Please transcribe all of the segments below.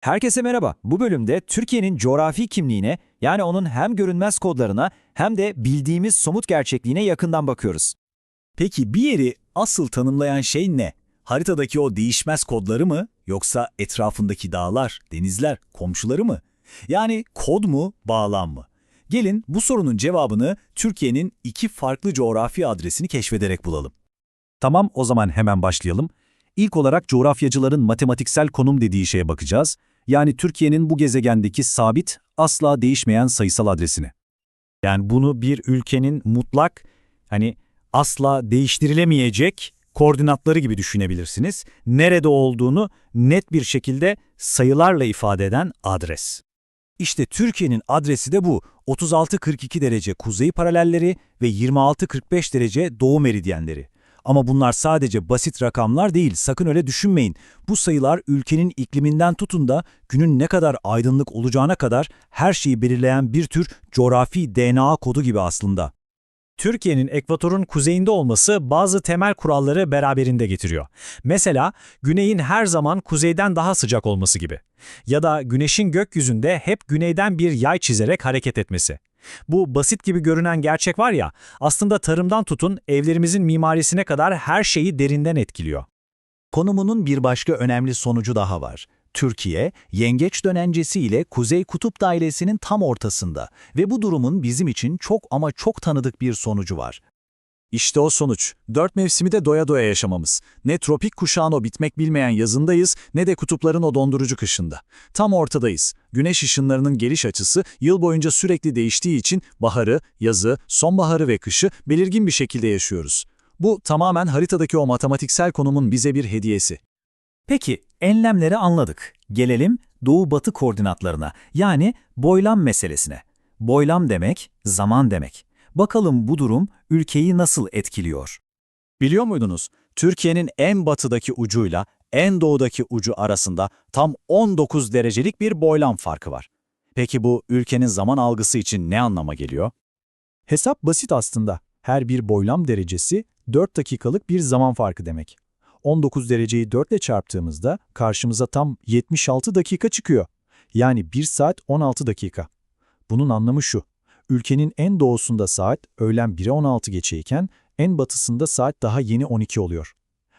Herkese merhaba. Bu bölümde Türkiye'nin coğrafi kimliğine, yani onun hem görünmez kodlarına hem de bildiğimiz somut gerçekliğine yakından bakıyoruz. Peki bir yeri asıl tanımlayan şey ne? Haritadaki o değişmez kodları mı yoksa etrafındaki dağlar, denizler, komşuları mı? Yani kod mu, bağlam mı? Gelin bu sorunun cevabını Türkiye'nin iki farklı coğrafi adresini keşfederek bulalım. Tamam o zaman hemen başlayalım. İlk olarak coğrafyacıların matematiksel konum dediği şeye bakacağız. Yani Türkiye'nin bu gezegendeki sabit, asla değişmeyen sayısal adresini. Yani bunu bir ülkenin mutlak, hani asla değiştirilemeyecek koordinatları gibi düşünebilirsiniz. Nerede olduğunu net bir şekilde sayılarla ifade eden adres. İşte Türkiye'nin adresi de bu. 36-42 derece kuzey paralelleri ve 26-45 derece doğu meridyenleri. Ama bunlar sadece basit rakamlar değil, sakın öyle düşünmeyin. Bu sayılar ülkenin ikliminden tutun da günün ne kadar aydınlık olacağına kadar her şeyi belirleyen bir tür coğrafi DNA kodu gibi aslında. Türkiye'nin ekvatorun kuzeyinde olması bazı temel kuralları beraberinde getiriyor. Mesela güneyin her zaman kuzeyden daha sıcak olması gibi. Ya da güneşin gökyüzünde hep güneyden bir yay çizerek hareket etmesi. Bu basit gibi görünen gerçek var ya, aslında tarımdan tutun evlerimizin mimarisine kadar her şeyi derinden etkiliyor. Konumunun bir başka önemli sonucu daha var. Türkiye, yengeç dönencesi ile Kuzey Kutup Dairesi'nin tam ortasında ve bu durumun bizim için çok ama çok tanıdık bir sonucu var. İşte o sonuç. Dört mevsimi de doya doya yaşamamız. Ne tropik kuşağın o bitmek bilmeyen yazındayız ne de kutupların o dondurucu kışında. Tam ortadayız. Güneş ışınlarının geliş açısı yıl boyunca sürekli değiştiği için baharı, yazı, sonbaharı ve kışı belirgin bir şekilde yaşıyoruz. Bu tamamen haritadaki o matematiksel konumun bize bir hediyesi. Peki, enlemleri anladık. Gelelim doğu-batı koordinatlarına, yani boylam meselesine. Boylam demek, zaman demek. Bakalım bu durum ülkeyi nasıl etkiliyor? Biliyor muydunuz? Türkiye'nin en batıdaki ucuyla en doğudaki ucu arasında tam 19 derecelik bir boylam farkı var. Peki bu ülkenin zaman algısı için ne anlama geliyor? Hesap basit aslında. Her bir boylam derecesi 4 dakikalık bir zaman farkı demek. 19 dereceyi 4 ile çarptığımızda karşımıza tam 76 dakika çıkıyor. Yani 1 saat 16 dakika. Bunun anlamı şu. Ülkenin en doğusunda saat öğlen 1'e 16 geçeyken en batısında saat daha yeni 12 oluyor.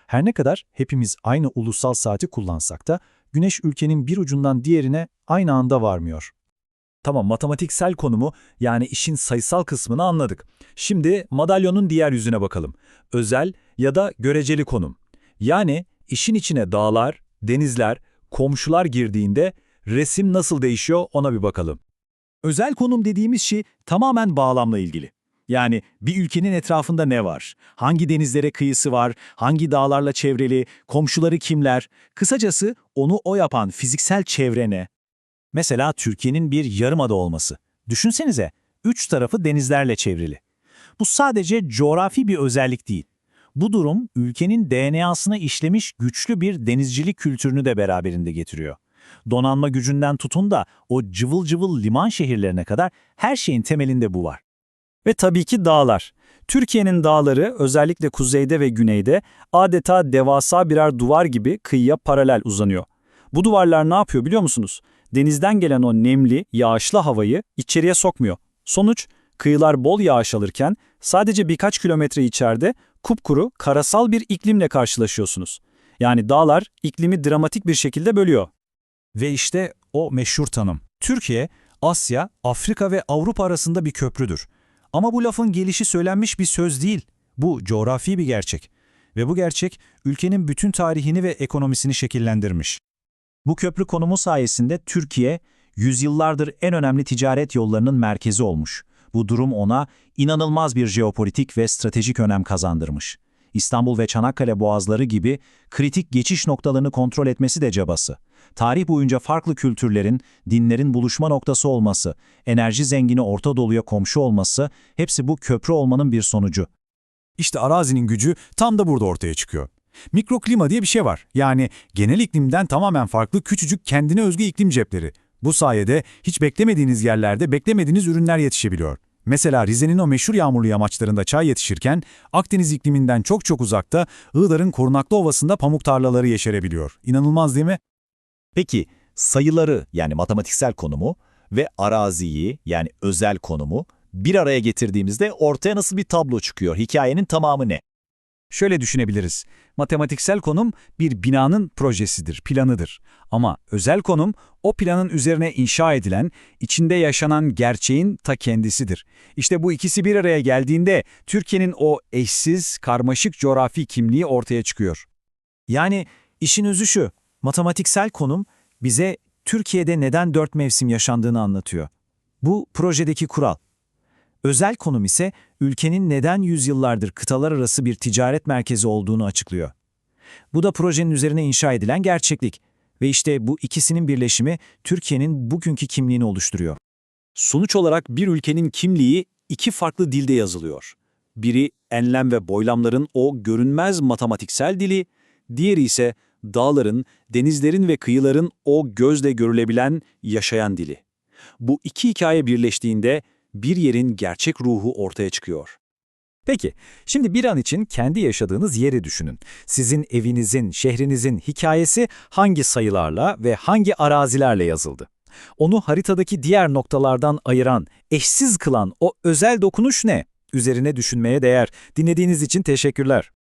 Her ne kadar hepimiz aynı ulusal saati kullansak da güneş ülkenin bir ucundan diğerine aynı anda varmıyor. Tamam matematiksel konumu yani işin sayısal kısmını anladık. Şimdi madalyonun diğer yüzüne bakalım. Özel ya da göreceli konum. Yani işin içine dağlar, denizler, komşular girdiğinde resim nasıl değişiyor ona bir bakalım. Özel konum dediğimiz şey tamamen bağlamla ilgili. Yani bir ülkenin etrafında ne var? Hangi denizlere kıyısı var? Hangi dağlarla çevreli? Komşuları kimler? Kısacası onu o yapan fiziksel çevre ne? Mesela Türkiye'nin bir yarımada olması. Düşünsenize, üç tarafı denizlerle çevrili. Bu sadece coğrafi bir özellik değil. Bu durum ülkenin DNA'sına işlemiş güçlü bir denizcilik kültürünü de beraberinde getiriyor. Donanma gücünden tutun da o cıvıl cıvıl liman şehirlerine kadar her şeyin temelinde bu var. Ve tabii ki dağlar. Türkiye'nin dağları özellikle kuzeyde ve güneyde adeta devasa birer duvar gibi kıyıya paralel uzanıyor. Bu duvarlar ne yapıyor biliyor musunuz? Denizden gelen o nemli, yağışlı havayı içeriye sokmuyor. Sonuç, kıyılar bol yağış alırken sadece birkaç kilometre içeride kupkuru, karasal bir iklimle karşılaşıyorsunuz. Yani dağlar iklimi dramatik bir şekilde bölüyor. Ve işte o meşhur tanım. Türkiye, Asya, Afrika ve Avrupa arasında bir köprüdür. Ama bu lafın gelişi söylenmiş bir söz değil. Bu coğrafi bir gerçek. Ve bu gerçek ülkenin bütün tarihini ve ekonomisini şekillendirmiş. Bu köprü konumu sayesinde Türkiye, yüzyıllardır en önemli ticaret yollarının merkezi olmuş. Bu durum ona inanılmaz bir jeopolitik ve stratejik önem kazandırmış. İstanbul ve Çanakkale boğazları gibi kritik geçiş noktalarını kontrol etmesi de cabası. Tarih boyunca farklı kültürlerin, dinlerin buluşma noktası olması, enerji zengini Orta Doğu'ya komşu olması hepsi bu köprü olmanın bir sonucu. İşte arazinin gücü tam da burada ortaya çıkıyor. Mikroklima diye bir şey var. Yani genel iklimden tamamen farklı küçücük kendine özgü iklim cepleri. Bu sayede hiç beklemediğiniz yerlerde beklemediğiniz ürünler yetişebiliyor. Mesela Rize'nin o meşhur yağmurlu yamaçlarında çay yetişirken Akdeniz ikliminden çok çok uzakta Iğdar'ın Korunaklı Ovası'nda pamuk tarlaları yeşerebiliyor. İnanılmaz değil mi? Peki, sayıları yani matematiksel konumu ve araziyi yani özel konumu bir araya getirdiğimizde ortaya nasıl bir tablo çıkıyor? Hikayenin tamamı ne? Şöyle düşünebiliriz. Matematiksel konum bir binanın projesidir, planıdır. Ama özel konum o planın üzerine inşa edilen, içinde yaşanan gerçeğin ta kendisidir. İşte bu ikisi bir araya geldiğinde Türkiye'nin o eşsiz, karmaşık coğrafi kimliği ortaya çıkıyor. Yani işin özü şu, matematiksel konum bize Türkiye'de neden dört mevsim yaşandığını anlatıyor. Bu projedeki kural. Özel konum ise ülkenin neden yüzyıllardır kıtalar arası bir ticaret merkezi olduğunu açıklıyor. Bu da projenin üzerine inşa edilen gerçeklik ve işte bu ikisinin birleşimi Türkiye'nin bugünkü kimliğini oluşturuyor. Sonuç olarak bir ülkenin kimliği iki farklı dilde yazılıyor. Biri enlem ve boylamların o görünmez matematiksel dili, diğeri ise dağların, denizlerin ve kıyıların o gözle görülebilen yaşayan dili. Bu iki hikaye birleştiğinde bir yerin gerçek ruhu ortaya çıkıyor. Peki, şimdi bir an için kendi yaşadığınız yeri düşünün. Sizin evinizin, şehrinizin hikayesi hangi sayılarla ve hangi arazilerle yazıldı? Onu haritadaki diğer noktalardan ayıran, eşsiz kılan o özel dokunuş ne? Üzerine düşünmeye değer. Dinlediğiniz için teşekkürler.